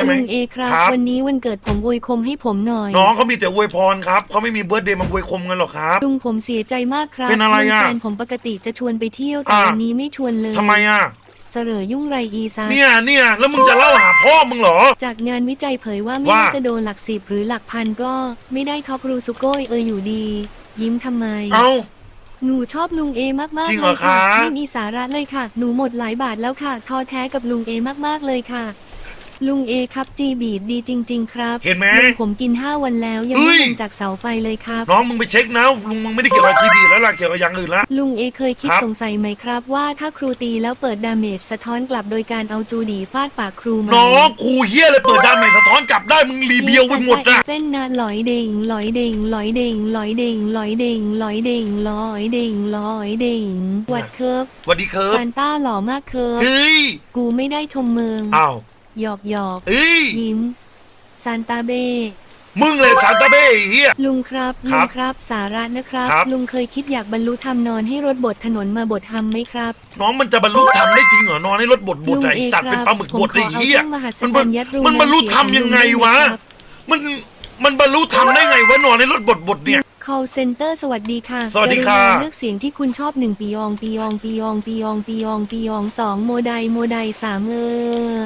ช่ไหมลุงเอครับครับ วันนี้วันเกิดผมอวยคมให้ผมหน่อยน้องเขามีแต่อวยพรครับเขาไม่มีเบิร์ดเดย์มาอวยคมกันหรอกครับ ลุงผมเสียใจมากครับเป็นอะไรอะลุงแฟนผมปกติจะชวนไปเที่ยวแต่อะ วันนี้ไม่ชวนเลยทำไมอะ เสรอยุ่งไรอีซาเนี่ยเนี่ยแล้วมึงจะเล่าหาพ่อมึงเหรอ จากงานวิจัยเผยว่าไม่ว่าว่า จะโดนหลักสิบหรือหลักพันก็ ไม่ได้ท็อปรูสุโก้ยเอออยู่ดี ยิ้มทำไม เอ้าหนูชอบลุงเอมากๆจริงเลเหรอยค่ะคะ ไม่มีสาระเลยค่ะ หนูหมดหลายบาทแล้วค่ะท้อแท้กับลุงเอมากๆเลยค่ะ ลุงเอครับจีบีดดีจริง ๆ ครับเห็นไหมลุงผมกิน5วันแล้วยังเฮ้ไม่ย ลงจากเสาไฟเลยครับ น้องมึงไปเช็คนะลุงมึงไม่ได้เกี่ยวกับทีบีแล้วล่ะเกี่ยวกับอย่างอื่นละลุงเอเคยคิดครับ สงสัยไหมครับ ว่าถ้าครูตีแล้วเปิดดาเมจสะท้อนกลับโดยการเอาจูดีฟาดปากครูไหมน้องครูเฮียเลยเปิดดาเมจสะท้อนกลับได้มึงรีเบียวไปหมดอะเต้นนะลอยเด้งลอยเด้งลอยเด้งลอยเด้งลอยเด้งลอยเด้งลอยเด้งลอยเด้งวัดเคิร์ฟสวัสดีครับซานต้าหล่อมากเคิร์ฟเฮ้ยกูไม่ได้ชมเมือง อ้าว หยอกหยอกเฮ้ยยิ้มซานตาเบ้มึงเลยซานตาเบ้ไอ้เฮีย ลุงครับคลุรังบครับสาระนะครับ ครับ ลุงเคยคิดอยากบรรลุธรรมนอนให้รถบดถนนมาบดทำไหมครับ น้องมันจะบรรลุธรรมได้จริงเหรอนอนในรถบดบดอะไอสัตว์เป็นปลาหมึกบดไอ้เฮียผมขอเอาเครื่องมหัศมันจรรย์ยัดรูมันบรรลุธรรมยังไงวะครับมันมันบรรลุธรรมได้ไงวะนอนในรถบดบดเนี่ย call center สวัสดีค่ะสวัสดีค่ะ กรุณาเลือกเสียงที่คุณชอบหนึ่งปียองปียองปียองปียองปียองปียองสองโมไดโมไดสามเออ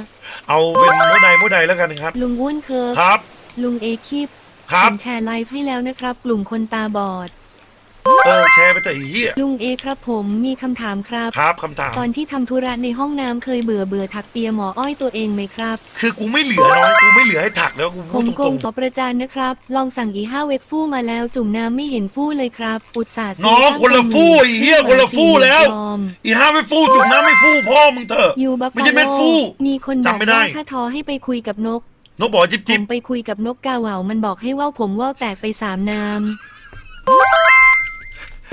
เอาเป็นโมไดโมไดแล้วกันครับ ลุงอ้วนเคิร์ฟครับ ลุงเอคิปครับ ผมแชร์ไลฟ์ให้แล้วนะครับ กลุ่มคนตาบอด เออแชร์ไปแต่ไอ้เฮียลุงเอครับผมมีคำถามครับ ครับคำถาม ตอนที่ทำธุระในห้องน้ำเคยเบื่อเบื่อถักเปียหมออ้อยตัวเองไหมครับ คือกูไม่เหลือน้องกูไม่เหลือให้ถักแล้วกูผพูดมตโกรงงต่อประจานนะครับ ลองสั่งอีห้าเวกฟู่มาแล้วจุ่มน้ำไม่เห็นฟู่เลยครับ อุตส่าห์ๆน้องคนละฟู่ไอ้เฮียคนละฟู่แล้ว ยอม อีห้าไม่ฟู่จุ่มน้ำไม่ฟู่พ่อมึงเถอะยูบัฟไม่ใช่เม็ดฟู่มีคนบอกจำไม่ได้ ว่าถ้าทอให้ไปคุยกับนก นกบอกว่าจิ๊บผจิ๊บมไปคุยกับนกกาเหว่ามันบอกให้ว่าวผมว่าวแตกไปสามน้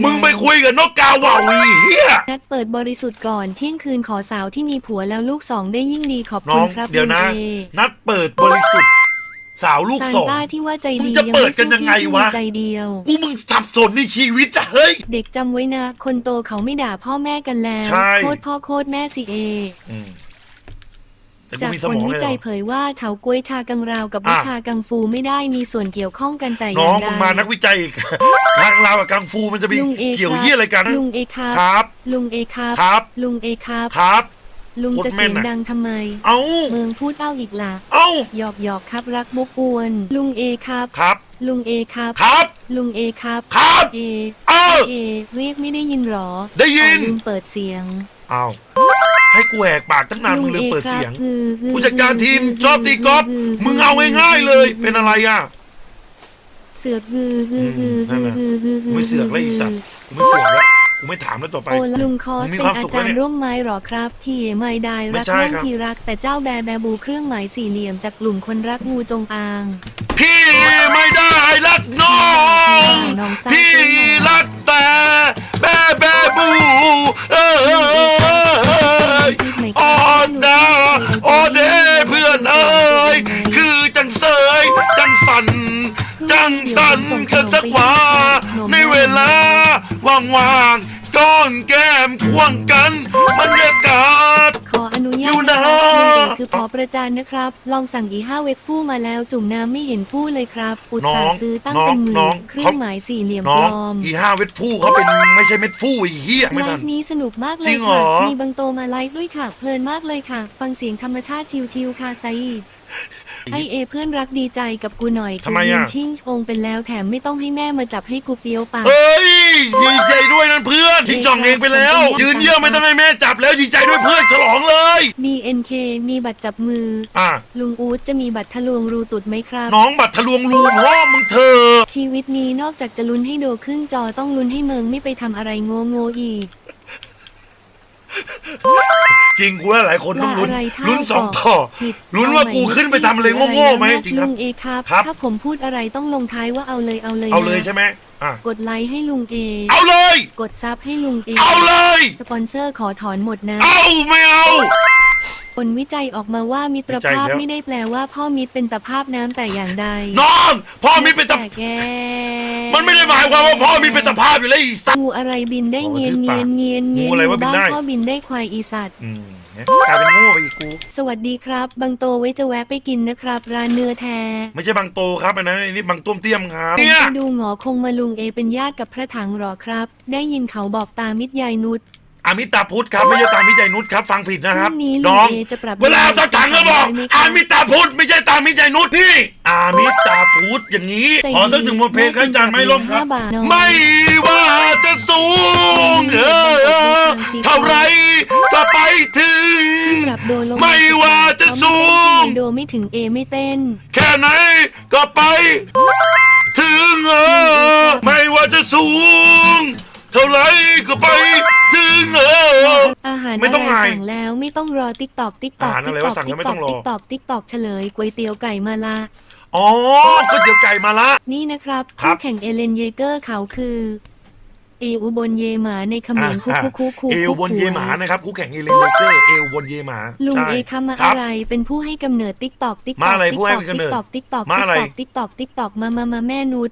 มึงไปคุยกับนกกาเหว่าอีเฮียำนัดเปิดบริสุทธิ์ก่อนเที่ยงคืนขอสาวที่มีผัวแล้วลูกสองได้ยิ่งดีขอบน้คุอณงครับเดี๋ยวนะลุงเอนัดเปิดบริสุทธิ์ สาวลูกซานสอง ต้าที่ว่าใจมึดีงจะเปิดกันยังไงวะม่สู้พี่ที่มีใจเดียว กูมึงสับสนในชีวิตอะเฮ้ย เด็กจำไว้นะ คนโตเขาไม่ด่าพ่อแม่กันแล้ว ใช่ โคตรพ่อโคตรแม่สิเอ อืม แต่กูจากมีสผลมองวิเลยจัยเหรอเผยว่าเฉาก้วยชากังราวกับอะวิชากังฟูไม่ได้มีส่วนเกี่ยวข้องกันแต่อน้อย่างงใดมึงมานักวิจัยอีก ทางเราวกับกังฟูมันจะมีลุงเอเกี่ยวครับเยี่ยอะไรกันลุงเอครับครับ ลุงเอครับครับ ลุงเอครับครับ ลุงโคตรจะแม่เสียนงอะดังทำไม เอ้า เมืองพูดเอ้าอีกล่ะเอ้า หยอกหยอกครับรักมุกอวน ลุงเอครับ ครับ ลุงเอครับ ครับ ลุงเอครับครับ เอเอ้าเอเรียกไม่ได้ยินหรอได้ยิน อ๋อลืมเปิดเสียง เอ้า ให้กูแหกปากตั้งนานมึงลืมเปิดเสียงคือคือผู้จัดการทีมชอบตีกอล์ฟคือมึงเอาง่ายๆเลย เป็นอะไรอะ เสือกคือคือคือนั่นแหละคือคือกูไม่เสือกแล้วไอีสัตว์กูไม่เสือกแล้วกูไม่ถามแล้วต่อไปโอ้ลุงคอสมึงมีเป็นความอาสุขจารแล้วเนี่ย์ยร่วมไม้หรอครับ พี่ไม่ได้ไม่รักใช่นั่นครับพี่รัก แต่เจ้าแบแบบูเครื่องหมายสี่เหลี่ยมจากกลุ่มคนรักงูจงอาง พี่ไม่ได้รักน้อง ว่างๆก้อนแก้มควงกันบรรยากาศ ขออนุญาอยู่ตนะ นะครับคือพอประจานนะครับ ลองสั่งอีห้าเวกฟู่มาแล้วจุ่มน้ำไม่เห็นฟู่เลยครับ อุตส่าน้อห์งซื้อตั้งน้องเป็นหมื่น้อนงเครื่องหมายสี่เหลี่ยมน้ปองลอมอีห้าเม็ดฟู่เขาเป็นไม่ใช่เม็ดฟู่ไอีเหี้ยไม่ไลทัน ฟ์นี้สนุกมากเลจริยงเหรค่ะ อ มีบางโตมาไลฟ์ด้วยค่ะ เพลินมากเลยค่ะ ฟังเสียงธรรมชาติชิวๆค่ะไซด์ ไอเอเพื่อนรักดีใจกับกูหน่อยทำไมกูยือะนชิ่งชงเป็นแล้วแถมไม่ต้องให้แม่มาจับให้กูเฟี้ยวปากเอ้ยดีใจด้วยนั่นเพื่อนทิ้งจ่องเองไปแล้ว ยืนเยี่ยมไม่ต้องให้แม่จับแล้วดีใจด้วยเพื่อนฉลองเลย BNK มีบัตรจับมือ อะลุงอู๊ดจะมีบัตรทะลวงรูตุดไหมครับ น้องบัตรทะลวงรูพ่อมึงเธอะชีวิตนี้นอกจากจะลุ้นให้โดขึ้นจอต้องลุ้นให้เมืองไม่ไปทำอะไรโง่โง่ๆอีก จริงกูว่าหลายคนต้องลุ้นว่าอะไรเท่าลุ้นสองต่อผิดลุ้นว่ากูขึ้นไปทำอะไรโง่ๆไหมจริงคลุรับ งเอครับ ครับ ถ้าผมพูดอะไรต้องลงท้ายว่าเอาเลยเอาเลยเอาเลยนะใช่ไหมอะกดไลค์ให้ลุงเอ เอาเลย กดซับให้ลุงเอ เอาเลย สปอนเซอร์ขอถอนหมดนะ เอาไม่เอา ผลวิจัยออกมาว่ามิตรภาพวิจัยแล้วไม่ได้แปลว่าพ่อมิตรเป็นตาภาพน้ำแต่อย่างใดน้องพ่อมิตรเป็นตะแต่แกมันไม่ได้หมายความว่าพ่อมิตรเป็นตะภาพอยู่แล้วอีสัตว์ งูอะไรบินได้ขอเงียนกระทืบเงีปายกนเงียนเงียนงูอะไรวะบินได้บ้าพ่อบินได้ควายอีสัตว์ อืมเนี่ยกลายเป็นโง่ไปอีกกู สวัสดีครับ บางโตไว้จะแวะไปกินนะครับ ร้านเนื้อแท้ไม่ใช่บางโตครับอันนั้นอันนี้บางต้มเตี้ยมครับ ผมเนี่ย ไปดูหงอคงมาลุงเอเป็นญาติกับพระถังหรอครับ ได้ยินเขาบอกตามิตรยายนุช อามิตาพุทธครับ ไม่ใช่ตามิใจนุชครับ ฟังผิดนะพครัรุ่บงนี้ลุน้งองเอจะปรับเวลาตาถังก็บอก ได้ไหมคอารับมิตาพุทธไม่ใช่ตามิใจนุชนี่อามิตาพุทธอย่างนี้ ใจขอสักหนึ่งบทเพลงครับอาจารย์ไม่ล่มครับ ห้าบาทเนอะไม่ว่าจะสูงเออเออเท่าไรก็ไปถึง ปรับโดลงไม่ว่าจะสูง โดไม่ถึงเอไม่เต้น แค่ไหนก็ไป ถึงเออไม่ว่าจะสูง เท่าไรก็ไป ถึงเอออาหารไม่ต้องะรอายสั่งแล้วไม่ต้องรอติ๊กตอกติ๊กตอกอาหารอะไรวะสั่งแล้วไม่ต้องรอ ติ๊กตอกติ๊กตอกเฉลยก๋วยเตี๋ยวไก่มาละอ๋อก็เดี๋ยวไก่มาละ นี่นะครับครับ คู่แข่งเอเลนเยเกอร์เขาคือเออุบลเยหมาในเขมรคุกคุกคุกคุกเอวบนเยหมานะครับคู่แข่งเอเลนเดเกอร์เอวบนเยหมาลุงใช่เอคะมาครัอะบ ไรเป็นผู้ให้กำเนิดติ๊กตอกติ๊กตมาอกอะไรผู้ให้กำเนิดติ๊กตอกติ๊กตอกมาอะไร ติ๊กตอกติ๊กตอกมามามาแม่นุช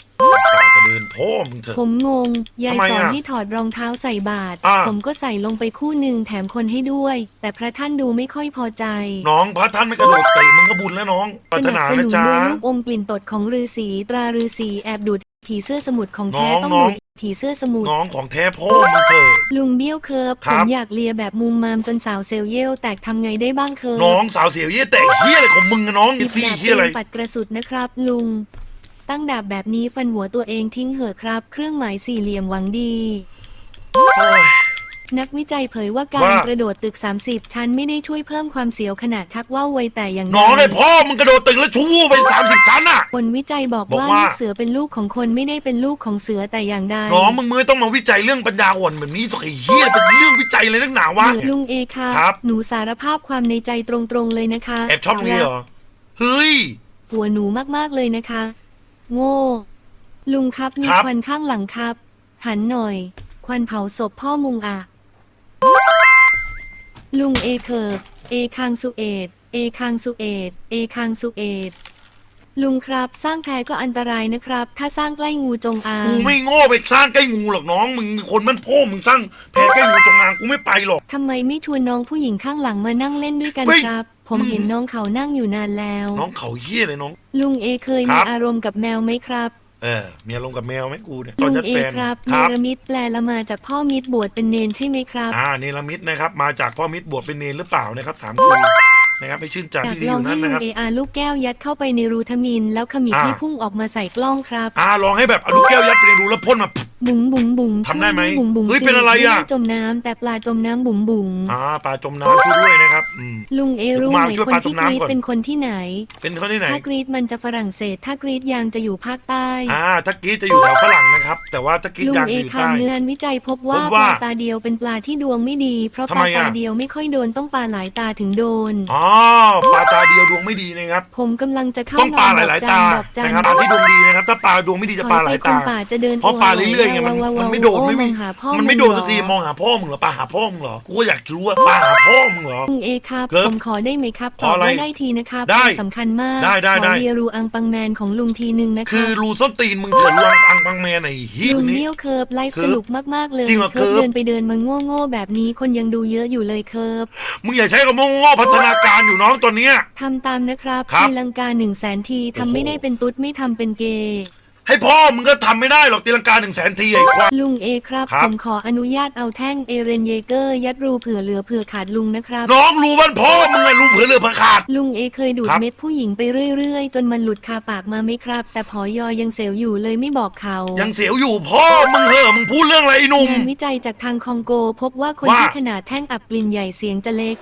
จะเดินพ่อมึงเถอะ ผมงง ยายทำไมสอนอะให้ถอดรองเท้าใส่บาตรอ่าผมก็ใส่ลงไปคู่หนึ่งแถมคนให้ด้วย แต่พระท่านดูไม่ค่อยพอใจน้องพระท่านไม่กระโดดเตะมึงก็บุญแล้วน้องปรารสถนับนาสนะนุนจ๊ะ โดยลูกอมกลิ่นตดของฤาษีตราฤาษีแอบดูดผีเสื้อสมุทรของแท้น้องต้องน้อดูง ดผีเสื้อสมุทรน้องของแท้พ่อมึงเถอะ ลุงเบี้ยวเคิร์ฟคผรับ มอยากเลียแบบมุมมามจนสาวเซลเยลแตกทำไงได้บ้างเคิร์ฟน้องสาวเสียวเยี่ยแตกเฮียอะไรของมึงอะน้องหยิบซี่ดาบเฮียอะไรเป็นปัดกระสุดนะครับ ลุง ตั้งดาบแบบนี้ฟันหัวตัวเองทิ้งเหอะครับ เครื่องหมายสี่เหลี่ยมหวังดีโอ้ยนักวิจัยเผยว่าการว่า กระโดดตึก 30 ชั้นไม่ได้ช่วยเพิ่มความเสียวขนาดชักว่าวไวแต่อย่างใดน้องไอ้พ่อมึงกระโดดตึกแล้วชู้ไปสามสิบชั้นอะผลวิจัยบอกบอกว่าว่า ลูกเสือเป็นลูกของคนไม่ได้เป็นลูกของเสือแต่อย่างใดน้องมึงไม่ต้องมาวิจัยเรื่องปัญญาอ่อนแบบนี้สักไอ้เฮียเป็นเรื่องวิจัยเลยนักหนาวะเบื่อลุงเอค่ะ ครับ หนูสารภาพความในใจตรงๆเลยนะคะแอบชอบตรงนี้เหรอเฮ้ย หัวหนูมากๆเลยนะคะ โง่ ลุงครับมีครับ ควันข้างหลังครับ หันหน่อย ควันเผาศพพ่อมุงอะลุงเอเคิร์ฟเอคางสุเอตเอคางสุเอตเอคางสุเอตลุงครับสร้างแพก็อันตรายนะครับ ถ้าสร้างใกล้งูจงอางกูไม่โง่ไปสร้างใกล้งูหรอกน้อง มึงคนมันพ่อมึงสร้างแพใกล้งูจงอางกูไม่ไปหรอก ทำไมไม่ชวนน้องผู้หญิงข้างหลังมานั่งเล่นด้วยกันเฮ้ย ครับ ผมมึงเห็นน้องเขานั่งอยู่นานแล้ว น้องเขาเฮียเลยน้อง ลุงเอเคยคมีรับ อารมณ์กับแมวไหมครับ เออมีอารมณ์กับแมวไหมกูเนี่ยตอลุนงยัดเอแฟนครับคเนรับรมิตแปลละมาจากพ่อมิตรบวชเป็นเนนใช่ไหมครับ อ่าเนรมิตนะครับ มาจากพ่อมิตรบวชเป็นเนรหรือเปล่านะครับ ถามกูนะครับไม่ชื่นใจอยากที่ดีลอองยู่ให้นั่นลุนะงครับ เออาลูกแก้วยัดเข้าไปในรูทมิน แล้วขมิบอ่า ให้พุ่งออกมาใส่กล้องครับ อ่าลองให้แบบเอาลูกแก้วยัดไปในรูแล้วพ่นมาบุ๋ งบุ๋งบุ๋งทำได้ไหมบุ๋งบุ๋งเฮ้ยเป็นอะไรอะม่ด้จมน้ำแต่ปลาจมน้ำบุ๋งบุ๋งอ่าปลาจมน้ำช่วยด้วยนะครับอืม ลุงเอรู้เดี๋ยวกูมาไหมช่วยคนปลาจที่มกน้ำรีดก่อน เป็นคนที่ไหน เป็นเขาที่ไหน ถ้ากรีดมันจะฝรั่งเศส ถ้ากรีดยางจะอยู่ภาคใต้ อ่าถ้ากรีดจะอยู่แถวฝรั่งนะครับ แต่ว่าถ้ากรีดลุงยางเอจะอยู่คาใต้เนือนวิจัยพบว่าพบปว่าลาตาเดียวเป็นปลาที่ดวงไม่ดี เพราะทำปไมลาอะตาเดียวไม่ค่อยโดนต้องปลาหลายตาถึงโดน อ๋อปลาตาเดียวดวงไม่ดีนะครับ ผมกำลังจะเข้าต้องปลาหนนลายบๆตาบอกจันนะครับปลาที่ดวงดีนะครับ ถ้าปลาดวงไม่ดีจะปลาหลายถอไปคนตา ป่าจะเดินเพราะปลาเรื่อยๆไงมันว้าวมันว้าวไม่โดดว้าวไม่มีมองหาพ่อมันไม่โดดงสักทีเหรอมองหาพ่อมึงเหรอปลาหาพ่อมึงเหรอกูก็อยากรู้ว่าปลาหาพ่อมึงเหรอ ลุงเอครับเกิบผมขอได้ไหมครับขตออบอะไรว่าได้ทีนะครับได้สำคัญมากได้ได้ขได้ อเรียรูอังปังแมนของลุงทีนึงนะคคืรัอบรูส้นตีนมึงเถื่อนรูอังอังปังแมนไอ้เฮียลุคนงนี้เลี้ยวเคิร์ฟไลฟ์เคิสร์ฟนุกมากๆเลยจริงเหรอเคิร์ฟเคิร์ฟเดินไปเดินมาโง่ๆแบบนี้คนยังดูเยอะอยู่เลยเคิร์ฟมึงอย่าใช้คำว่าโง่พัฒนาการอยู่น้องตอนเนี้ย ทำตามนะครับครับ ตีลังกาหนึ่งแสนทีทำไม่ได้เป็นตุ๊ดไม่ทำเป็นเกย์ ให้พ่อมึงก็ทำไม่ได้หรอกตีลังกาหนึ่งแสนทีไอ้ควาย ลุงเอครับ ครับ ผมขออนุญาตเอาแท่งเอเรนเยเกอร์ยัดรูเผื่อเหลือเผื่อขาดลุงนะครับ น้องรู้บ้านพ่อมึงไงรู้เผื่อเรือเผื่อขาด ลุงเอเคยดูดครับ เม็ดผู้หญิงไปเรื่อยๆ จนมันหลุดคาปากมาไหมครับ แต่พอยอยังเซลล์อยู่เลยไม่บอกเขายังเสียวอยู่พ่อมึงเหอะมึงพูดเรื่องอะไรไอ้หนุ่ม งานวิจัยจากทางคองโก พบว่าคนว่า ที่ขนาดแท่งอับกลิ่นใหญ่เสียงจะเล็ก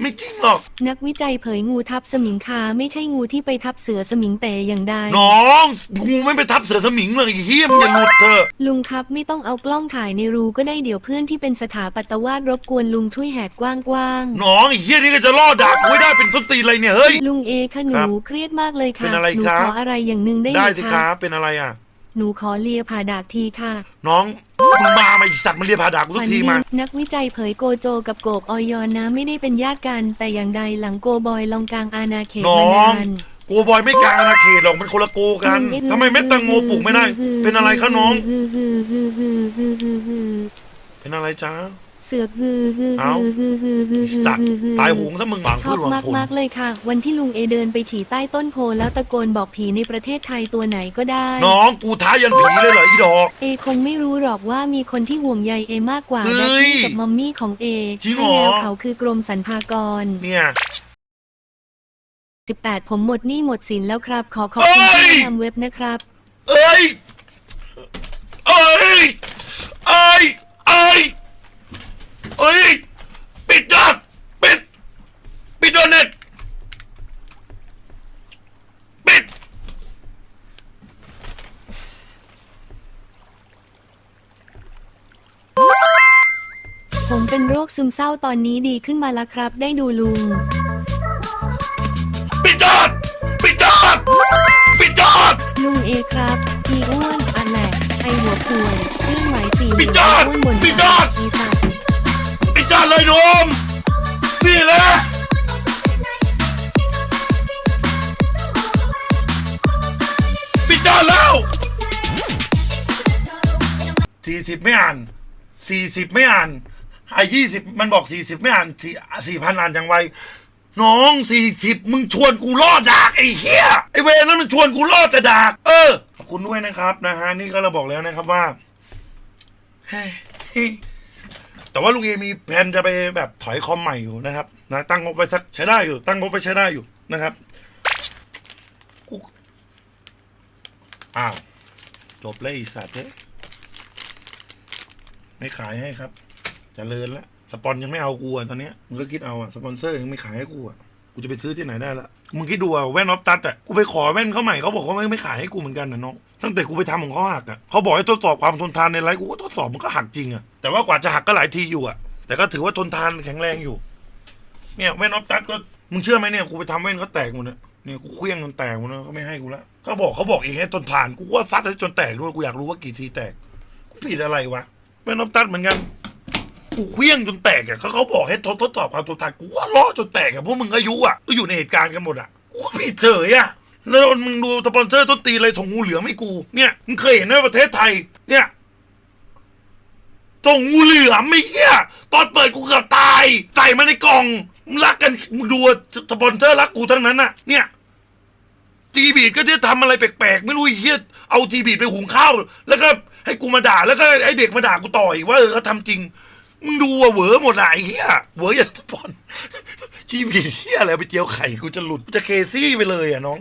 ไม่จริงหรอก นักวิจัยเผยงูทับสมิงคาไม่ใช่งูที่ไปทับเสือสมิงแต่อย่างใด น้องงูไม่ไปทับเสือสมิงเลยไอ้เฮียมงอย่าหลุดเถอะลุงครับไม่ต้องเอากล้องถ่ายในรูก็ได้เดี๋ยวเพื่อนที่เป็นสถาปัตวาดรบกวนลุงช่วยแหกกว้างน้องไอ้เฮียนี่ก็จะล่อดักกูไม่ได้เป็นส้นตีนอะไรเนี่ยเฮ้ย ๆลุงเอค่ะหครันูบเครียดมากเลยค่ะเป็นอะไรหนูครับ ขออะไรอย่างหนึ่งได้ไหได้มสิคคะรับเป็นอะไรอะ หนูขอเลียผ่าดากทีค่ะ น้อง มึงมามาอีสัตว์มันเรียกพาดากูสักทีมาฝันดีนักวิจัยเผยโกโจกับโกบออยอนนะไม่ได้เป็นญาติกัน แต่อย่างใดหลังโกบอยลองกลางอาณาเขตน้อมางนานกูบอยไม่กลางอาณาเขตหรอกมันคนละโกกันทำไมเม็ดแตังโมปลูกไม่ได้ เป็นอะไรคะน้อง เป็นอะไรจ้า เสือกฮือฮือเอ้าฮือฮือฮือไอ้สัตว์ตายโหงถ้ามึงหวังชพือบชหวังมากผลมากๆเลยค่ะ วันที่ลุงเอเดินไปฉี่ใต้ต้นโพแล้วตะโกนบอกผีในประเทศไทยตัวไหนก็ได้ น้องกูท้ายันผีเลยเหรออีดอก เอคงไม่รู้หรอกว่ามีคนที่ห่วงใยเอมากกว่าเฮ้แดดยดี้กับมอมมี่ของเอจริงเหรใช่อแล้วเขาคือกรมสรรพากร เนี่ย 18 ผมหมดหนี้หมดสินแล้วครับ ขอขอบคุณเอ้ย ที่ทำเว็บนะครับ เอ้ย เอ้ย เอ้ย เอ้ย เอ้ย ปิดยอดปิด ปิดโดนเน็ตปิด ผมเป็นโรคซึมเศร้าตอนนี้ดีขึ้นมาแล้วครับ ได้ดูลุง ปิดยอดปิดยอดปิดยอด ลุงเอครับอีอ้วนอันแหละไอหัวป่วยเครื่องหมายสี่เหปิลี่ดยมยอดอ้วนบนปิดยอด อีสัตว์ปิดยอด เลยหนุ่มนี่แหละปิดยอแล้วสี่สิบไม่อ่านสี่สิบไม่อ่านไอ้ยี่สิบมันบอกสี่สิบไม่อ่านสี่สี่พันอ่านอย่างไวน้องสี่สิบมึงชวนกูล่อดากไอ้เหี้ยไอ้เวรนั้นมันชวนกูล่อแต่ดาก เออขอบคุณด้วยนะครับนะฮะนี่ก็เราบอกแล้วนะครับว่าเฮ้ย แต่ว่าลุงเอมีแผนจะไปแบบถอยคอมใหม่อยู่นะครับนะตั้งงบไปสักใช้ได้อยู่ ตั้งงบไปใช้ได้อยู่นะครับกูอ้าวจบเลยสัตว์เอ้ไม่ขายให้ครับจเจริญแล้วสปอนยังไม่เอากูอะตอนเนี้ยมึงก็คิดเอาอะสปอนเซอร์ยังไม่ขายให้กูอะ กูจะไปซื้อที่ไหนได้ละมึงคิดดูอะแว่นออฟตัดอะกูไปขอแว่นเขาใหม่เขาบอกเขาไม่ไม่ขายให้กูเหมือนกันนะน้องตั้งแต่กูไปทำของเขาหักอะเขาบอกให้ทดสอบความทนทานในไลฟ์กูก็ทดสอบมันก็หักจริงอะแต่ว่ากว่าจะหักก็หลายทีอยู่อะแต่ก็ถือว่าทนทานแข็งแรงอยู่ เนี่ยแว่นออฟตัดก็มึงเชื่อไหมเนี่ยกูไปทำแว่นเขาแตกหมดเนี่ยเนี่ยกูเคลี้ยงจนแตกหมดเลยเขาไม่ให้กูละเขาบอกเขาบอกเองให้ทนทานกูก็ฟัดให้จนแตกด้วยกูอยากรู้ว่ากี่ทีแตกกูผิดอะไรวะแว่นออฟตัดเหมือนกัน กูเคลี้ยงจนแตกอะเขาเขาบอกให้ทดทดสอบความทนทานกูว่าล้อจนแตกอะพวกมึงอายุอะก็อยู่ในเหตุการณ์กันหมดอะกูผิดเฉยอะแล้วมึงดูสปอนเซอร์ต้นตีอะไรถงงูเหลือมให้กูเนี่ยมึงเคยเห็นไหมประเทศไทย เนี่ยถงงูเหลือมไม่เหี้ยตอนเปิดกูเกือบตายใส่มาในกล่องมึงรักกันมึงดูสปอนเซอร์รักกูทั้งนั้นอะ เนี่ยทีบีดก็จะทำอะไรแปลกๆ ไม่รู้ไอ้เหี้ยเอาทีบีดไปหุงข้าว แล้วก็ให้กูมาด่า แล้วก็ไอเด็กมาด่ากูต่ออีกว่าเออเขาทำจริง มึงดูอะเหวอหมดอะไอ้เงี้ยเหวออย่างสปอนชีวิตเที่ยอะไรไปเจียวไข่กูจะหลุดจะเคซี่ไปเลยอะน้อง